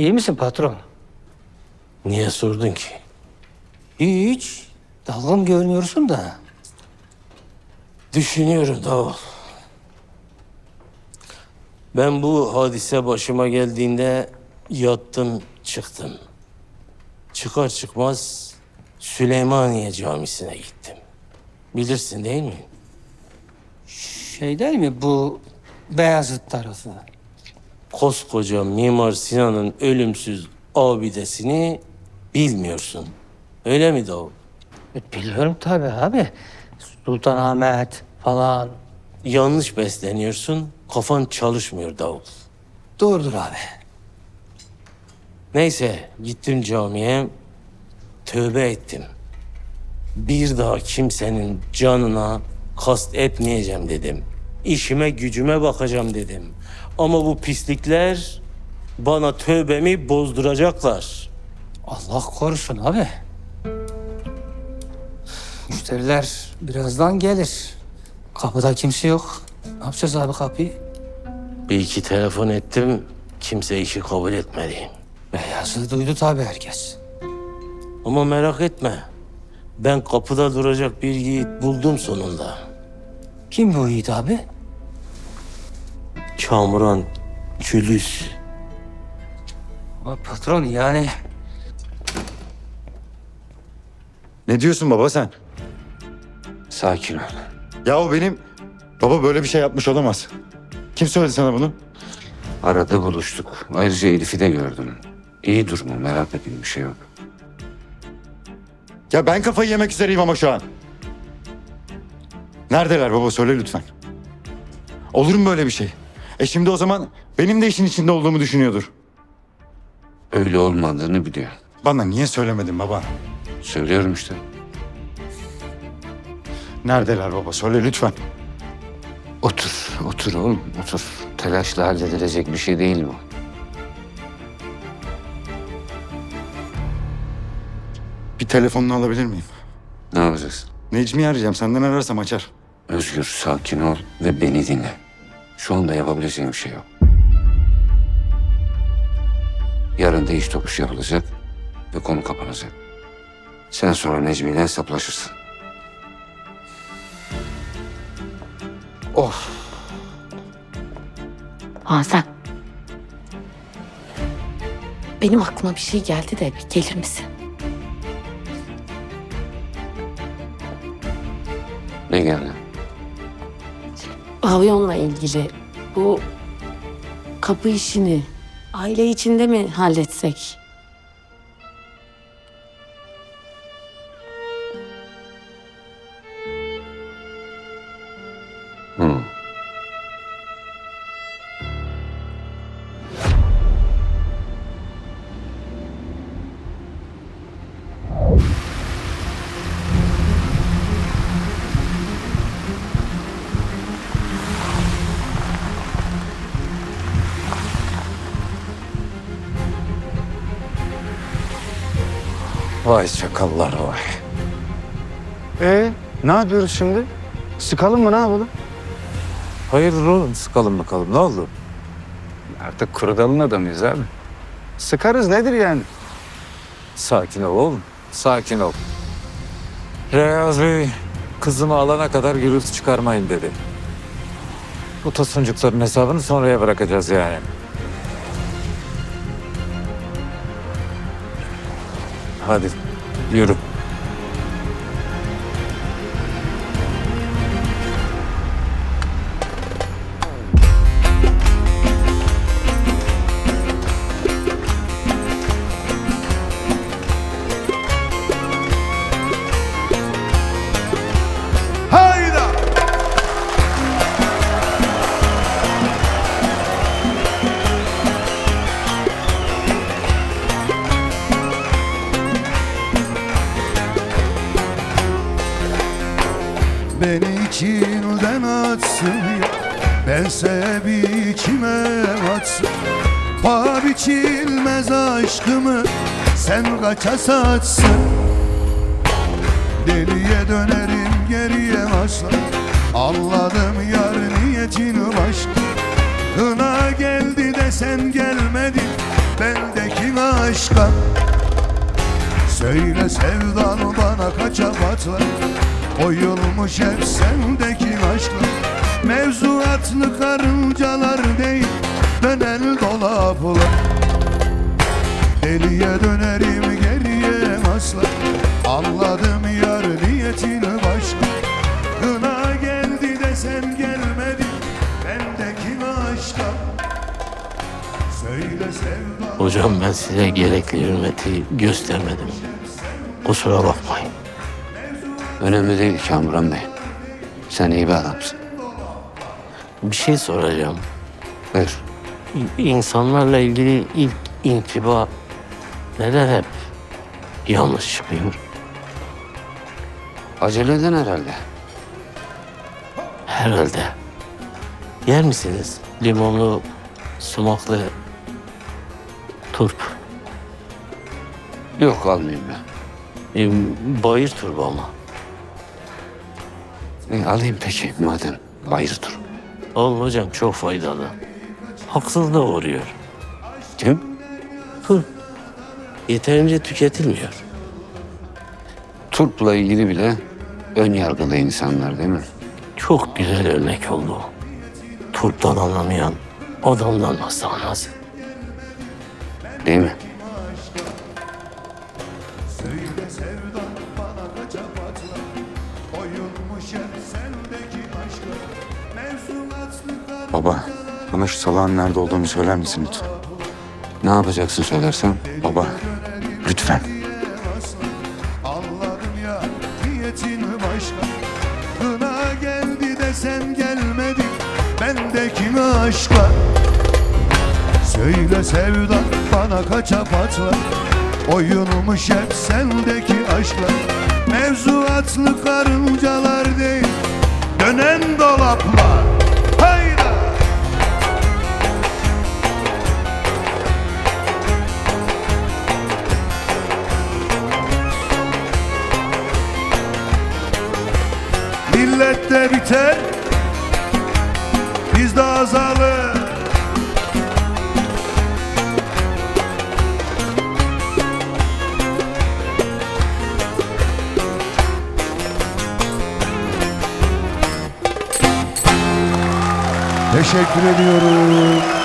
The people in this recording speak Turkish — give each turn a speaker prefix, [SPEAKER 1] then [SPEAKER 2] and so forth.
[SPEAKER 1] İyi misin patron?
[SPEAKER 2] Niye sordun ki?
[SPEAKER 1] Hiç. Dalgın görünüyorsun da.
[SPEAKER 2] Düşünüyorum Davul. Ben bu hadise başıma geldiğinde yattım çıktım. Çıkar çıkmaz Süleymaniye Camisi'ne gittim. Bilirsin değil mi?
[SPEAKER 1] Şey değil mi bu Beyazıt tarafı?
[SPEAKER 2] Koskoca Mimar Sinan'ın ölümsüz abidesini bilmiyorsun. Öyle mi Davul?
[SPEAKER 1] E, Biliyorum tabii abi. Sultanahmet falan.
[SPEAKER 2] Yanlış besleniyorsun, kafan çalışmıyor Davul.
[SPEAKER 1] Doğrudur abi.
[SPEAKER 2] Neyse gittim camiye tövbe ettim. Bir daha kimsenin canına kast etmeyeceğim dedim. İşime gücüme bakacağım dedim. Ama bu pislikler bana tövbemi bozduracaklar.
[SPEAKER 1] Allah korusun abi. Müşteriler birazdan gelir. Kapıda kimse yok. Ne yapacağız abi kapıyı?
[SPEAKER 2] Bir iki telefon ettim, kimse işi kabul etmedi.
[SPEAKER 1] Beyazıt'ı duydu tabii herkes.
[SPEAKER 2] Ama merak etme, ben kapıda duracak bir yiğit buldum sonunda.
[SPEAKER 1] Kim bu Yiğit abi?
[SPEAKER 2] Kamuran Külüs.
[SPEAKER 1] Ama patron yani
[SPEAKER 3] Ne diyorsun baba sen?
[SPEAKER 4] Sakin ol.
[SPEAKER 3] Ya o benim... Baba böyle bir şey yapmış olamaz. Kim söyledi sana bunu?
[SPEAKER 4] Arada buluştuk. Ayrıca Elif'i de gördüm. İyi durumu merak ettiğim bir şey yok.
[SPEAKER 3] Ya ben kafayı yemek üzereyim ama şu an. Neredeler baba söyle lütfen. Olur mu böyle bir şey? E şimdi o zaman benim de işin içinde olduğumu düşünüyordur.
[SPEAKER 4] Öyle olmadığını biliyor.
[SPEAKER 3] Bana niye söylemedin baba?
[SPEAKER 4] Söylüyorum işte.
[SPEAKER 3] Neredeler baba söyle lütfen.
[SPEAKER 4] Otur, otur oğlum, otur. Telaşla halledilecek bir şey değil bu.
[SPEAKER 3] Bir telefonunu alabilir miyim?
[SPEAKER 4] Ne yapacaksın?
[SPEAKER 3] Necmi'yi arayacağım senden ararsam açar.
[SPEAKER 4] Özgür, sakin ol ve beni dinle. Şu anda yapabileceğim bir şey yok. Yarın değiş tokuş yapılacak ve konu kapanacak. Sen sonra Necmi ile hesaplaşırsın.
[SPEAKER 3] Of.
[SPEAKER 5] Hasan. Benim aklıma bir şey geldi de gelir misin?
[SPEAKER 4] Ne geldi?
[SPEAKER 5] Pavyonla ilgili bu kapı işini aile içinde mi halletsek?
[SPEAKER 6] Vay çakallar vay.
[SPEAKER 7] Ee, ne yapıyoruz şimdi? Sıkalım mı ne yapalım?
[SPEAKER 6] Hayırdır oğlum sıkalım bakalım ne oldu?
[SPEAKER 7] Artık kurdalın adamıyız abi. Sıkarız nedir yani?
[SPEAKER 6] Sakin ol oğlum sakin ol. Reyaz Bey kızımı alana kadar gürültü çıkarmayın dedi. Bu tosuncukların hesabını sonraya bırakacağız yani. Hadi yürü.
[SPEAKER 8] İçinden atsın ya Bense bir içime atsın Paha biçilmez aşkımı Sen kaça satsın? Deliye dönerim geriye asla Anladım yar niyetin başka. Kına geldi de sen gelmedin bendeki aşka. Söyle sevdan bana kaça patlar Oyulmuş hep sendeki aşkla Mevzuatlı karıncalar değil Dönen dolaplar Deliye dönerim geriye asla Anladım yar niyetin başka. Kına geldi desem gelmedi Bendeki aşka. Söyle sevdan
[SPEAKER 2] Hocam ben size gerekli hürmeti göstermedim. Kusura bakmayın.
[SPEAKER 4] Önemli değil Kamuran Bey. Sen iyi bir adamsın.
[SPEAKER 2] Bir şey soracağım.
[SPEAKER 4] Buyur.
[SPEAKER 2] İnsanlarla ilgili ilk intiba neden hep yanlış çıkıyor?
[SPEAKER 4] Aceleden herhalde.
[SPEAKER 2] Herhalde. Yer misiniz? Limonlu, sumaklı turp.
[SPEAKER 4] Yok almayayım ben.
[SPEAKER 2] E, bayır turbu ama.
[SPEAKER 4] E, alayım peki madem. Bayır dur.
[SPEAKER 2] Oğlum hocam çok faydalı. Haksızlığa uğruyor.
[SPEAKER 4] Kim?
[SPEAKER 2] Turp. Yeterince tüketilmiyor.
[SPEAKER 4] Turp'la ilgili bile ön yargılı insanlar değil mi?
[SPEAKER 2] Çok güzel örnek oldu. Turptan anlamayan adamdan nasıl anlasın?
[SPEAKER 4] Değil mi?
[SPEAKER 3] Baba, bana şu salağın nerede olduğunu söyler misin lütfen?
[SPEAKER 4] Ne yapacaksın söylersem?
[SPEAKER 3] Baba, lütfen.
[SPEAKER 8] Anladım ya niyetin başka Kına geldi desem gelmedi Bendeki aşka Söyle sevdan bana kaça patlar Oyulmuş hep sendeki aşkla Mevzuatlı karıncalar değil Dönen dolaplar. Hayda! Millette biter Bizde azalır Teşekkür ediyorum.